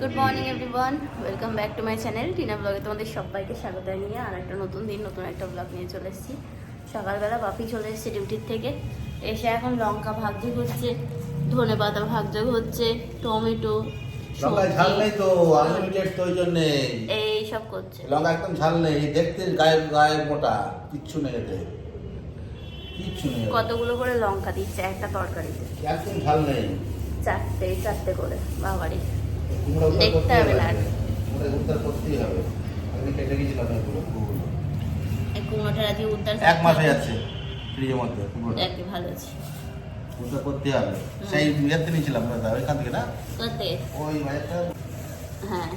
Good morning everyone welcome back to my channel Tina ব্লগে তোমাদের সবাইকে স্বাগত জানিয়ে আর একটা নতুন দিন নতুন একটা ব্লগ নিয়ে চলে এসেছি। সকালবেলা বাপি চলে এসেছে ডিউটির থেকে। এসে এখন লঙ্কা ভাগযোগ হচ্ছে ধনে পাতা ভাগযোগ হচ্ছে টমেটো ঝাল নেই তো আনলিমিটেড তো ওই জন্যে। এই সব করছে। লঙ্কা একদম ঝাল নেই দেখতে গায়ে গায়ে মোটা কিচ্ছু নেই এতে। কিচ্ছু নেই কতগুলো করে লঙ্কা দিচ্ছে একটা তরকারিতে? একদম ঝাল নেই। চারটে চারটে করে উদ্ধার দেখতে করতেই হবে না। উদ্ধার করতেই হবে আমি কেটে গেছিলাম এগুলো কুমড়োটা আজকে উদ্ধার এক মাস হয়ে যাচ্ছে ফ্রিজের মধ্যে কুমড়োটা। একই ভালো আছে। উদ্ধার করতেই হবে। সেই ইয়েতে নিয়েছিলাম দাদা ওইখান থেকে না? করতে। ওই বাজারটা? হ্যাঁ।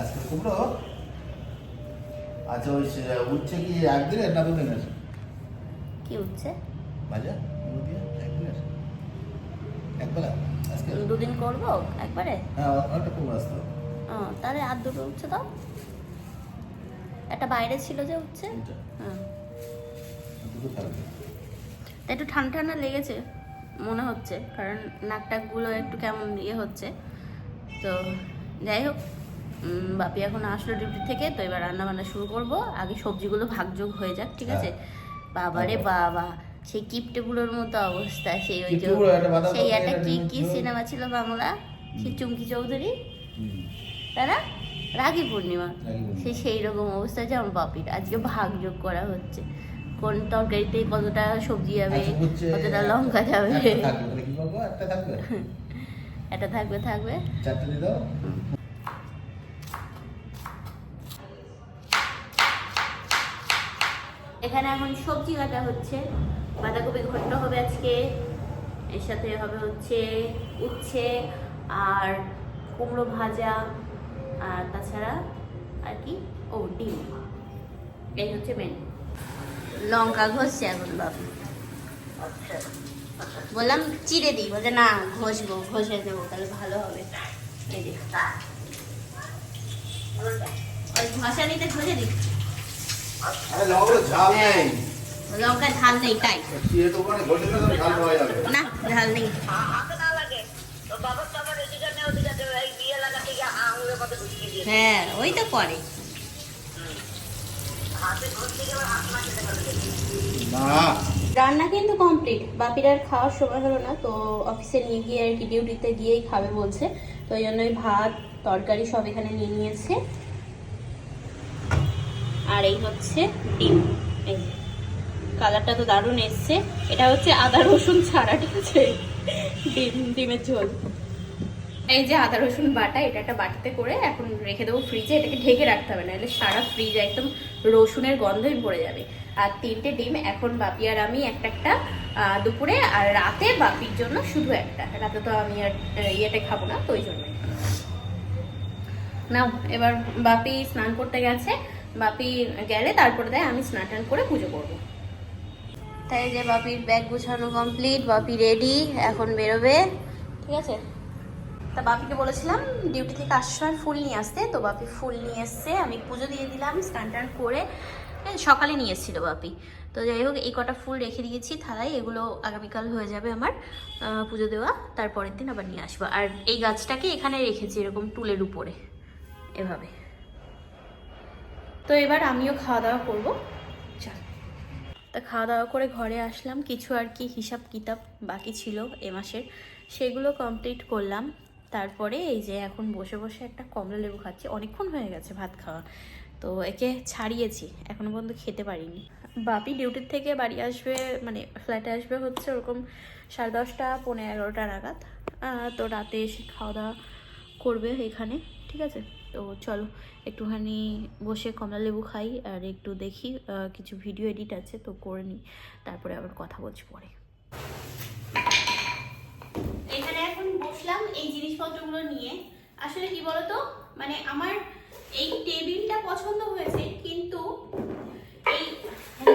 আজকে কুমড়ো? আচ্ছা ওই উচ্ছে কি একদিনের না দুদিনের? কি হচ্ছে বাজার? একদিনের? একবেলা? দুদিন করব একবারে? হ্যাঁ তাহলে আর দুটো উচ্ছে দাও। একটা বাইরে ছিল যে তিনটা। হ্যাঁ। একটু ঠান্ডা ঠান্ডা লেগেছে মনে হচ্ছে কারণ নাক টাকগুলো একটু কেমন ইয়ে হচ্ছে। তো যাই হোক বাপি এখন আসলো ডিউটি থেকে তো এবার রান্না বান্না শুরু করব। আগে সবজিগুলো ভাগযোগ হয়ে যাক ঠিক আছে? বাবারে বাবা। সেই কিপটেগুলোর মতো অবস্থা সেই ওই যে সেই একটা কি কি সিনেমা ছিল বাংলা? সেই চুমকি চৌধুরী? তাই না রাখি পূর্ণিমা। সে সেই রকম অবস্থা যে আমার বাপির। আজকে ভাগ যোগ করা হচ্ছে। কোন তরকারিতে কতটা সবজি যাবে আচ্ছা, কতটা লঙ্কা যাবে? এটা থাকবে থাকবে। এখানে এখন সবজি কাটা হচ্ছে। বাঁধাকপি ঘন্ট হবে আজকে। এর সাথে হবে হচ্ছে উচ্ছে আর কুমড়ো ভাজা আর তাছাড়া আর কি? ও ডিম। এই হচ্ছে মেন লঙ্কা ঘষছে এখন বাবু বললাম চিড়ে দিই বলে না ঘষবো ঘষে দেবো তাহলে ভালো হবে। এই যে। ওই ঘষে দিই আরে ঝাল নেই। লঙ্কা ঝাল নেই, তাই। না হ্যাঁ ওই তো রান্না কিন্তু কমপ্লিট বাপির আর খাওয়ার সময় হলো না, তো অফিসে নিয়ে গিয়ে আর কি ডিউটিতে গিয়েই খাবে বলছে। তো ওই জন্যই ভাত, তরকারি সব এখানে নিয়ে নিয়েছে। আর এই হচ্ছে ডিম। এই কালারটা তো দারুণ এসছে। এটা হচ্ছে আদা রসুন ছাড়া ঠিক আছে ডিম, ডিমের ঝোল। এই যে আদা রসুন বাটা, এটা একটা বাটিতে করে এখন রেখে দেবো ফ্রিজে এটাকে ঢেকে রাখতে হবে না নাহলে সারা ফ্রিজ একদম রসুনের গন্ধই ভরে যাবে। আর তিনটে ডিম, এখন বাপি আর আমি একটা একটা দুপুরে আর রাতে বাপির জন্য শুধু একটা। রাতে তো আমি আর ইয়েতে খাব না, তো ওই জন্যই। নাও, এবার বাপি স্নান করতে গেছে। বাপি গেলে তারপরে দেয়, আমি স্নান টান করে পুজো করব। তাই যে বাপির ব্যাগ গুছানো কমপ্লিট বাপি রেডি এখন বেরোবে। ঠিক আছে? তা বাপিকে বলেছিলাম ডিউটি থেকে আসার সময় ফুল নিয়ে আসতে। তো বাপি ফুল নিয়ে এসছে, আমি পুজো দিয়ে দিলাম, স্নান টান করে সকালে নিয়ে এসেছিল বাপি। তো যাই হোক, এই কটা ফুল রেখে দিয়েছি থালায়, এগুলো আগামীকাল হয়ে যাবে আমার পুজো দেওয়া। তারপরের দিন আবার নিয়ে আসব। আর এই গাছটাকে এখানে রেখেছি, এরকম টুলের উপরে, এভাবে। তো এবার আমিও খাওয়া দাওয়া করব। চল। তা খাওয়া দাওয়া করে ঘরে আসলাম। কিছু আর কি হিসাব কিতাব বাকি ছিল এ মাসের। সেগুলো কমপ্লিট করলাম। তারপরে এই যে এখন বসে বসে একটা কমলা লেবু খাচ্ছি। অনেকক্ষণ হয়ে গেছে ভাত খাওয়া। তো একে ছাড়িয়েছি। এখনও পর্যন্ত খেতে পারিনি। বাপি ডিউটির থেকে বাড়ি আসবে মানে ফ্ল্যাটে আসবে হচ্ছে ওরকম সাড়ে দশটা পনেরো এগারোটা নাগাদ। তো রাতে এসে খাওয়া দাওয়া করবে এখানে। ঠিক আছে? তো চলো, একটুখানি বসে কমলা লেবু খাই আর একটু দেখি কিছু ভিডিও এডিট আছে তো করে নিই। তারপরে আবার কথা বলছি পরে। এখানে এখন বসলাম এই জিনিসপত্রগুলো নিয়ে। আসলে কি বলতো মানে আমার এই টেবিলটা পছন্দ হয়েছে, কিন্তু এই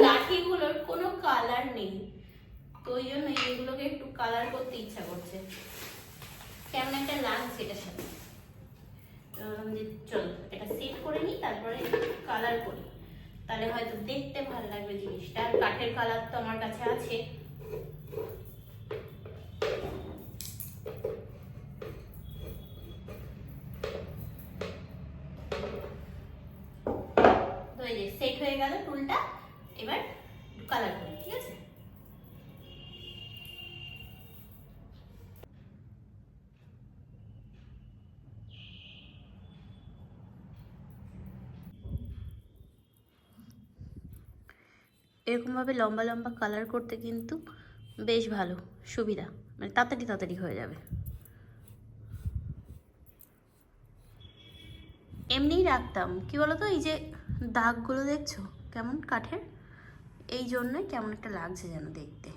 লাঠিগুলোর কোনো কালার নেই। তো ওই জন্য এগুলোকে একটু কালার করতে ইচ্ছা করছে। কেমন একটা লাগছে এটার সাথে। যে চলো এটা সেট করে নিই, তারপরে কালার করি। তাহলে হয়তো দেখতে ভালো লাগবে জিনিসটা। আর কাঠের কালার তো আমার কাছে আছে। সেট হয়ে গেল টুলটা এবার কালার করি, ঠিক আছে? এরকমভাবে লম্বা লম্বা কালার করতে কিন্তু বেশ ভালো, সুবিধা। মানে তাড়াতাড়ি তাড়াতাড়ি হয়ে যাবে। এমনিই রাখতাম। কি বলতো, এই যে দাগগুলো দেখছ? কেমন কাঠের? এই জন্যই কেমন একটা লাগছে যেন দেখতে।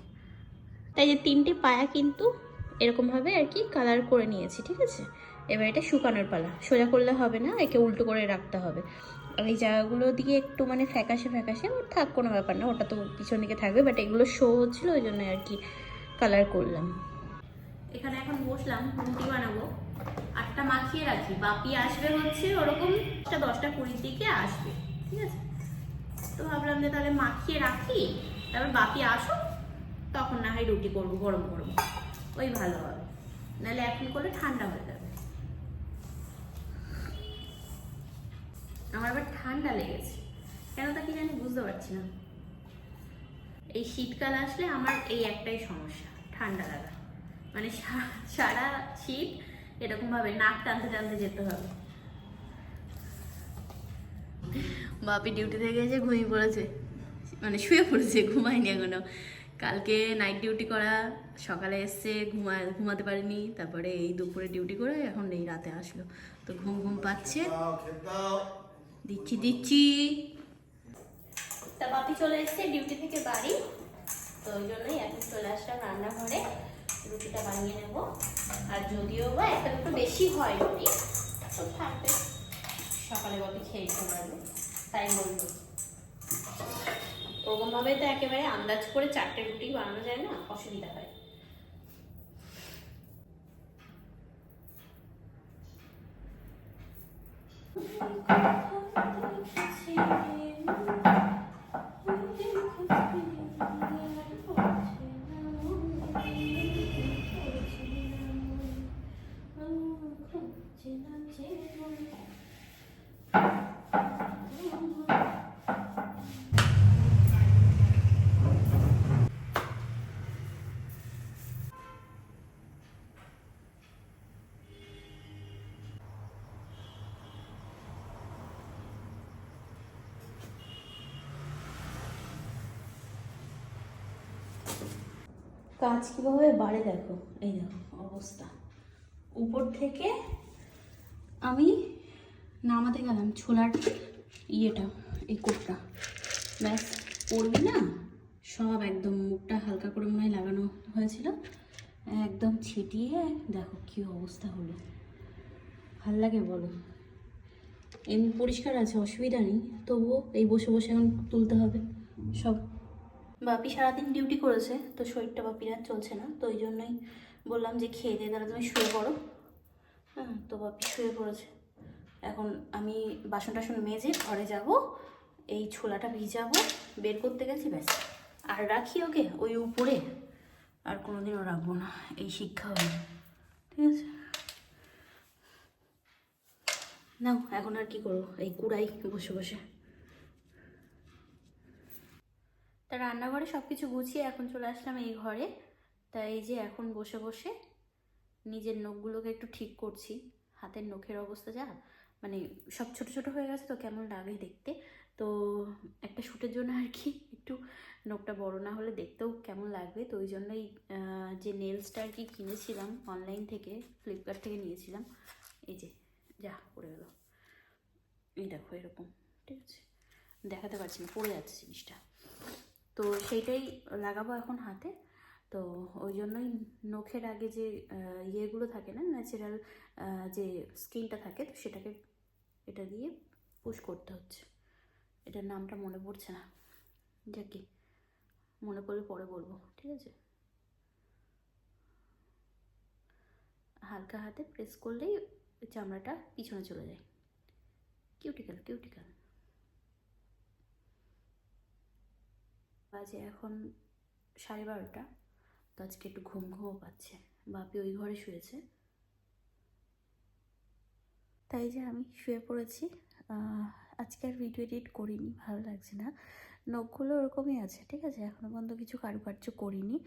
তাই যে তিনটে পায়া কিন্তু এরকমভাবে আর কি কালার করে নিয়েছি, ঠিক আছে? এবার এটা শুকানোর পালা। সোজা করলে হবে না, একে উল্টো করে রাখতে হবে। এই জায়গাগুলো দিয়ে একটু মানে ফ্যাকাশে ফ্যাকাশে, ওর থাক, কোনো ব্যাপার না, ওটা তো পিছন দিকে থাকবে বাট এগুলো শো হচ্ছিল, ওই জন্য আর কি কালার করলাম। এখানে এখন বসলাম রুটি বানাবো। আটটা মাখিয়ে রাখি, বাপি আসবে হচ্ছে ওরকম দশটা কুড়ির দিকে আসবে, ঠিক আছে? তো ভাবলাম যে তাহলে মাখিয়ে রাখি, তারপর বাপি আসো তখন না হয় রুটি করব, গরম গরম ওই ভালো হবে। নাহলে এখন করলে ঠান্ডা হয়ে যাবে। আমার আবার ঠান্ডা লেগেছে। কেন তা কি জানি বুঝতে পারছি না। এই শীতকাল আসলে আমার এই একটাই সমস্যা, ঠান্ডা লাগা। মানে সারা শীত এরকম ভাবে নাক টানতে টানতে যেতে হবে। বাপি ডিউটি থেকে এসে ঘুমিয়ে পড়েছে। মানে শুয়ে পড়েছে, ঘুমায়নি এখনও। কালকে নাইট ডিউটি করা, সকালে এসছে, ঘুমা ঘুমাতে পারিনি। তারপরে এই দুপুরে ডিউটি করে এখন এই রাতে আসলো। তো ঘুম ঘুম পাচ্ছে। দিচ্ছি দিচ্ছি। তা বাপি চলে এসছে ডিউটি থেকে বাড়ি তো ওই জন্যই এখন চলে আসলাম রান্নাঘরে। রুটিটা বানিয়ে নেব। আর যদিও বা একটা দুটো বেশি হয় রুটি তো থাকবে। সকালে বাপি খেয়ে দিতে পারবে তাই বলব। ওরকমভাবে তো একেবারে আন্দাজ করে চারটে রুটি বানানো যায় না অসুবিধা হয়। কাজ কীভাবে বাড়ে দেখো? এই দেখো, অবস্থা। উপর থেকে আমি নামাতে গেলাম ছোলার ইয়েটা, এই কোটটা ব্যাস, পড়বি না? সব একদম মুখটা হালকা করে মনে হয় লাগানো হয়েছিল। একদম ছিটিয়ে দেখো কি অবস্থা হলো। ভালো লাগে বলো। এমনি পরিষ্কার আছে, অসুবিধা নেই। তবুও এই বসে বসে এখন তুলতে হবে। সব বাপি সারাদিন ডিউটি করেছে, তো শরীরটা বাপির আর চলছে না, তো ওই জন্যই বললাম যে খেয়ে দিয়ে তাহলে তুমি শুয়ে পড়ো। হ্যাঁ তো বাপি শুয়ে পড়েছে। এখন আমি বাসন টাসন মেজে ঘরে যাব, এই ছোলাটা ভিজাবো, বের করতে গেছি, ব্যাস। আর রাখি ওকে, ওই উপরে। আর কোনোদিনও রাখব না, এই শিক্ষা হলো। ঠিক আছে? নাও, এখন আর কি করব? এই কুড়াই বসে বসে। তা রান্নাঘরে সব কিছু গুছিয়ে এখন চলে আসলাম এই ঘরে। তাই এই যে এখন বসে বসে নিজের নখগুলোকে একটু ঠিক করছি। হাতের নখের অবস্থা যা মানে সব ছোট ছোট হয়ে গেছে তো কেমন লাগে দেখতে। তো একটা শ্যুটের জন্য আর কি একটু নখটা বড় না হলে দেখতেও কেমন লাগবে। তো ওই জন্যই যে নেলসটা আর কি কিনেছিলাম অনলাইন থেকে ফ্লিপকার্ট থেকে নিয়েছিলাম। এই যে, যা পড়ে গেলো। এই দেখো এরকম, ঠিক আছে? দেখাতে পারছি না, পড়ে যাচ্ছে জিনিসটা। তো সেইটাই লাগাবো এখন হাতে। তো ওই জন্যই নখের আগে যে ইয়েগুলো থাকে না ন্যাচারাল যে স্কিনটা থাকে, তো সেটাকে এটা দিয়ে পুশ করতে হচ্ছে। এটার নামটা মনে পড়ছে না। যাকে মনে পড়লে পরে বলব, ঠিক আছে? হালকা হাতে প্রেস করলেই চামড়াটা পিছনে চলে যায়। কিউটিক্যাল কিউটিক্যাল বাজে এখন সাড়ে বারোটা। তো আজকে একটু ঘুম ঘুমও পাচ্ছে। বাপি ওই ঘরে শুয়েছে। তাই যে আমি শুয়ে পড়েছি। আজকে আর ভিডিও এডিট করিনি, ভালো লাগছে না। নখগুলো ওরকমই আছে, ঠিক আছে? এখনও পর্যন্ত কিছু কারুকার্য করিনি।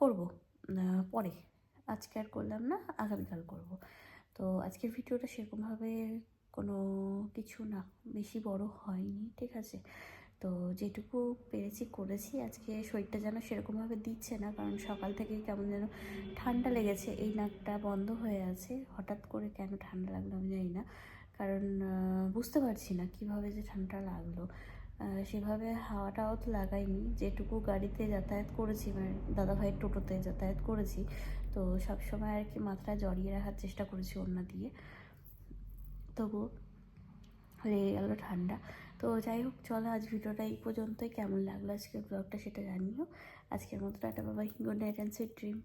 করব পরে। আজকে আর করলাম না, আগামীকাল করব। তো আজকের ভিডিওটা সেরকমভাবে কোনো কিছু না, বেশি বড় হয়নি, ঠিক আছে? তো যেটুকু পেরেছি করেছি, আজকে শরীরটা যেন সেরকমভাবে দিচ্ছে না, কারণ সকাল থেকে কেমন যেন ঠান্ডা লেগেছে, এই নাকটা বন্ধ হয়ে আছে। হঠাৎ করে কেন ঠান্ডা লাগল আমি জানি না, কারণ বুঝতে পারছি না কীভাবে যে ঠান্ডা লাগল। সেভাবে হাওয়াটাও তো লাগাইনি, যেটুকু গাড়িতে যাতায়াত করেছি মানে দাদাভাইয়ের টোটোতে যাতায়াত করেছি, তো সবসময় আর কি মাথাটা জড়িয়ে রাখার চেষ্টা করেছি ওড়না দিয়ে। তবুও লেগে গেল ঠান্ডা। তো যাই হোক, চলো আজ ভিডিওটা এই পর্যন্তই। কেমন লাগল আজকের ব্লগটা সেটা জানিও। আজকের মতো টাটা বাবা good night and sweet dream